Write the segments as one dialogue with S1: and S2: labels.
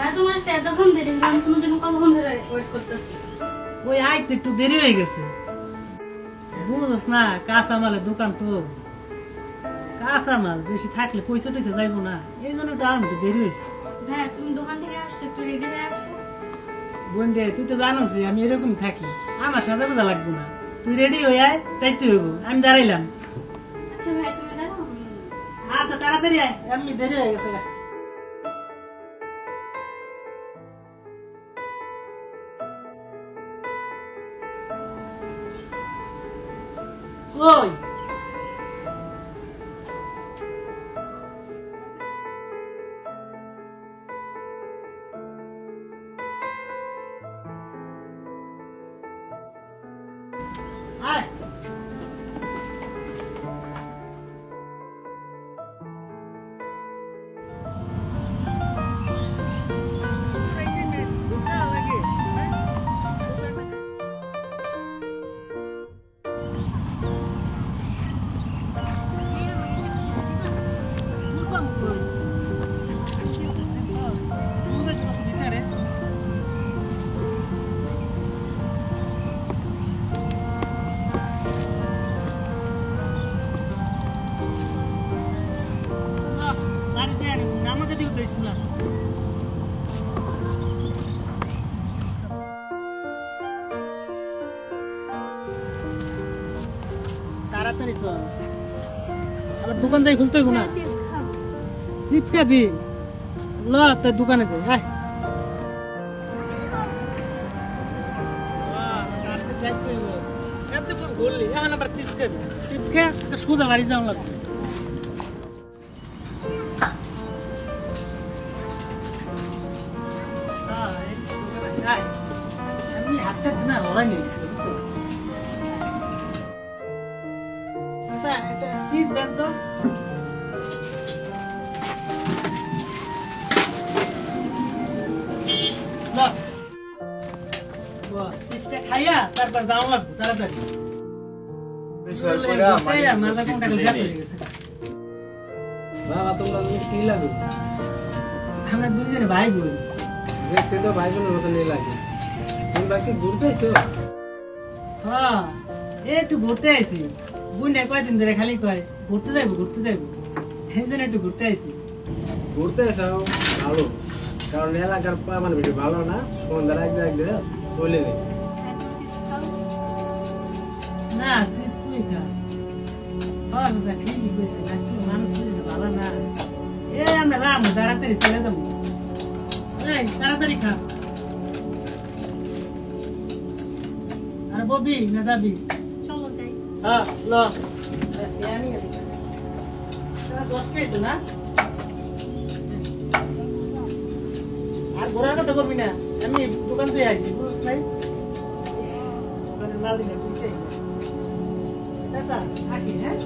S1: হ্যাঁ তোমার সাথে এতক্ষণ দেরি হলো, আমি তোমার জন্য কতক্ষণ ধরে ওয়েট করতেছি?
S2: ওই আইতে একটু দেরি হয়ে গেছে। বুঝছ না কাঁচা মালের দোকান তো। কাঁচা মাল বেশি থাকলে পয়সা টইসা যাইবো না এই জন্য একটু আমার দেরি হয়েছে।
S1: হ্যাঁ তুমি দোকান থেকে আসছো একটু রেডি হয়ে আসো।
S2: বোন রে তুই তো জানোস আমি এরকম থাকি আমার সাথে বোঝা লাগবো না। তুই রেডি হয়ে আয় তাই তুই হইব আমি দাঁড়াইলাম।
S1: আচ্ছা ভাই তুমি দাঁড়াও
S2: আচ্ছা তাড়াতাড়ি আয় আমি দেরি হয়ে গেছে। কই তাড়াতাড়ি চল। আবার দোকান যাই খুলতে না।
S1: হ্যাঁ, চিপস খাব।
S2: ল তোর দোকানে যাই হাই এখন আবার চিপস খাবি চিপস খেয়ে সোজা বাড়ি যাওয়া লাগবে হাতটা না লড়াই নিয়ে খাইয়া তারপর দাম লাগবে তাড়াতাড়ি।
S3: বাবা তোমরা কি লাগে?
S2: আমরা দুইজনে ভাই বোন
S3: দেখতে তো ভাই বোনের মতো লাগে। তোমরা কি ঘুরতে এসো
S2: হ্যাঁ একটু ঘুরতে আইছি। বুনে কয়দিন ধরে খালি কয় ঘুরতে যাইবো ঘুরতে যাইবো। এই জন্য একটু ঘুরতে আইছি।
S3: ঘুরতে ভালো। কারণ এলাকার পা- মানে ভালো না? সন্ধ্যার এক এক দিয়ে চলে
S1: খাও।
S2: না সিট তুই খা। হ্যাঁ দাদা ঠিকই কইছে আজকে মানুষ খুঁজে ভালো না। এ আমরা রাম তাড়াতাড়ি চলে যাব। এই তাড়াতাড়ি খা। আর ববি না যাবি?
S1: চলো যাই।
S2: হ্যাঁ ল। দশটাই তো না? আর ঘোরার কথা করবি না। আমি দোকান থেকে আইছি। নাই দোকানের মালিক বুঝছেই আচ্ছা আসি হ্যাঁ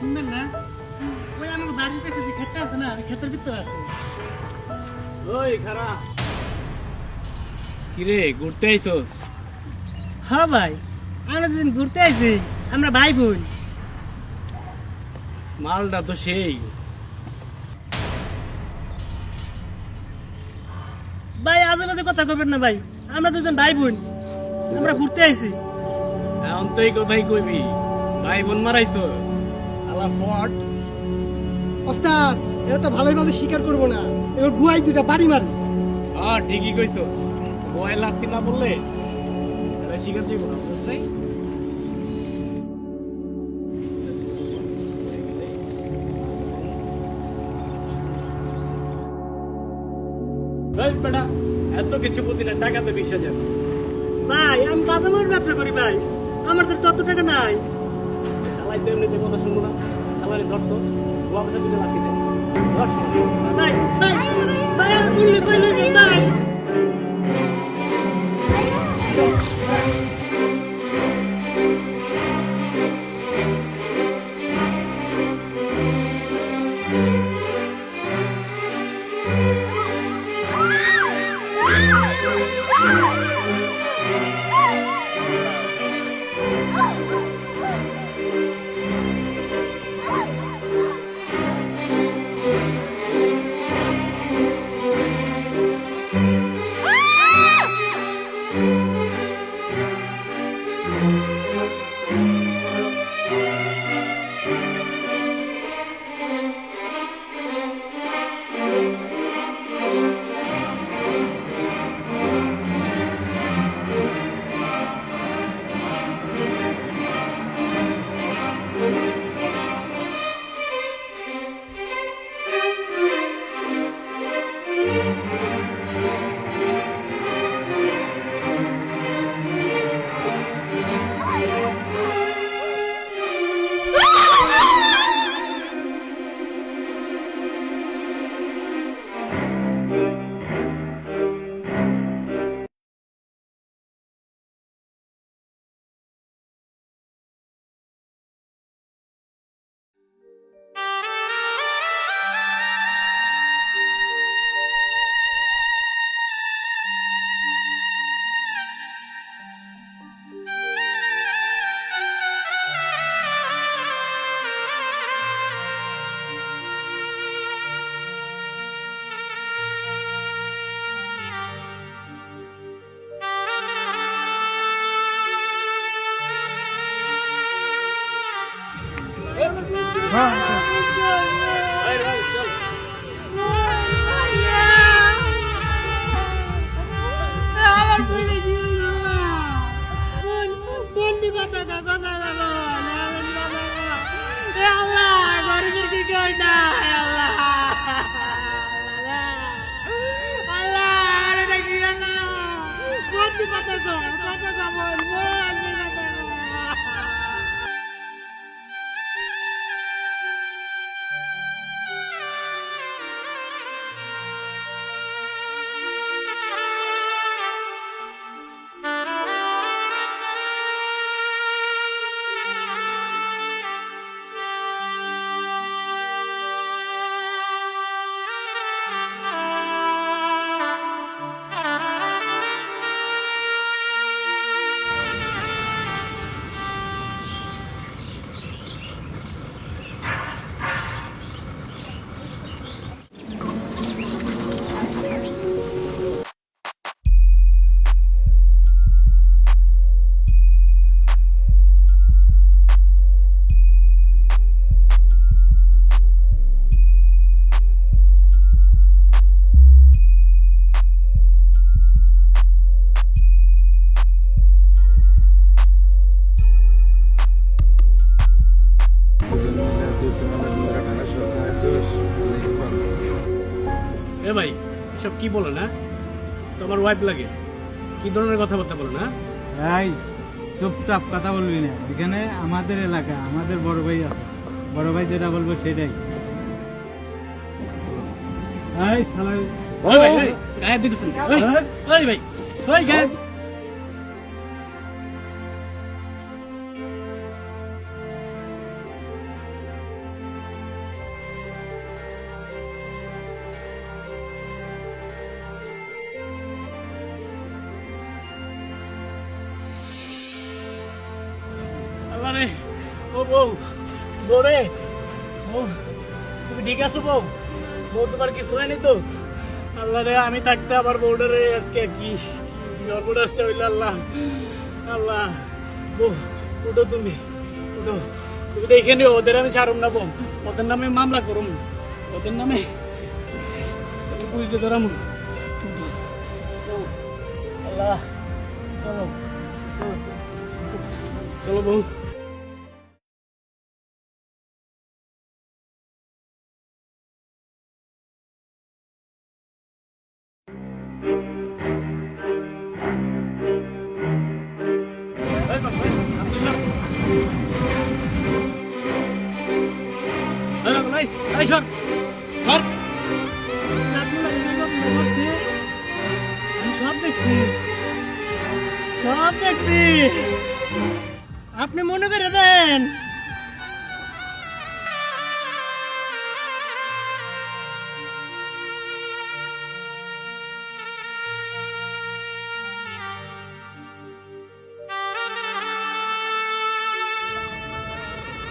S2: সুন্দর না ওই আমার বাড়ির কাছে যে ক্ষেতটা আছে না ক্ষেতের ভিতরে আছে
S4: ওই খারা। কিরে ঘুরতে আইছস
S2: হ্যাঁ ভাই আমরা যেদিন ঘুরতে আইছি আমরা ভাই বোন।
S4: মালটা তো সেই।
S2: ভাই আজে বাজে কথা করবেন না ভাই। আমরা দুজন ভাই বোন আমরা ঘুরতে আইছি।
S4: এখন তো এই কথাই কইবি। ভাই বোন মারাইছো। আলা ফট।
S5: ওস্তাদ এটা তো ভালোই ভালো স্বীকার করব না। এবার গুয়াই দুটা বাড়ি মারি।
S4: হ্যাঁ ঠিকই কইছস। বয় লাগতি না বললে এটা শিকার যাইব না বুঝছ বেটা এত কিছু বুঝি না টাকা তো বিশ হাজার।
S2: ভাই আমি বাদামের ব্যবসা করি ভাই। আমার তো তত টাকা নাই।
S4: শালাই তো এমনিতে কথা শুনব না। শালারে ধরতো দিতে ধর।
S2: ভাই ভাই ভাই আমি thank you Vamos.
S4: এ ভাই সব কি বলো না? তোমার ওয়াইফ লাগে। কি ধরনের কথাবার্তা বলো না?
S6: ভাই চুপচাপ কথা বলবি না। এখানে আমাদের এলাকা আমাদের বড় ভাই আছে। বড় ভাই যেটা বলব সেটাই। এই শালা
S4: ওই ভাই গায়ে দিতেছেন। ওই, ওই ভাই ওই গায়ে বউ রে, বউ, তুমি ঠিক আছো বউ? বউ তোমার কিছু হয়নি তো? আল্লাহ রে, আমি থাকতে আবার বউটা রে আজকে কি সর্বনাশটা হইল আল্লাহ। আল্লাহ, বউ, উঠো তুমি উঠো। তুমি দেখে নিও, ওদের আমি ছাড়ুম না বউ। ওদের নামে মামলা করুম। ওদের নামে পুলিশে ধরাম। আল্লাহ, চলো। চলো বউ।
S2: সব দেখছি সব দেখছি আপনি মনে করে দেন।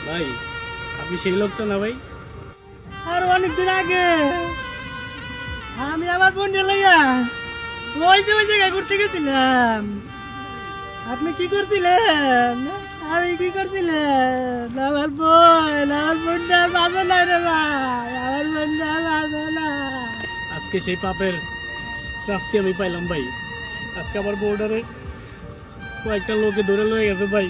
S4: ভাই আপনি সেই লোক তো না ভাই?
S2: আর অনেকদিন আগে আমি আমার বোন লইয়া ওই যে ওই জায়গায় ঘুরতে গেছিলাম। আপনি কি করছিলেন? আমি কি করছিলেন? আমার বোন আমার বোনটা বাজে না রে ভাই। আমার বোনটা বাঁধো না
S4: আজকে সেই পাপের শাস্তি আমি পাইলাম ভাই। আজকে আমার বোর্ডারে কয়েকটা লোকে ধরে লয়ে গেছে ভাই।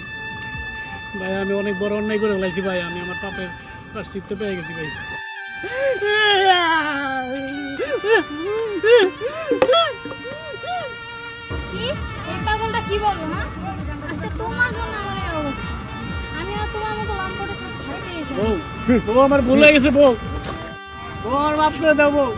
S4: ভাই আমি অনেক বড় অন্যায় করে ফেলাইছি ভাই আমি আমার পাপের প্রাশ্চিত্য পেয়ে গেছি ভাই।
S1: কি? এই পাগলটা কি বলল না আজকে তোমার জন্য আমার এই অবস্থা। আমি আর তোমার মতো লাম্পটের সাথে
S4: বউ আমার ভুল হয়ে গেছে বউ আমার মাফ করে দাও বউ।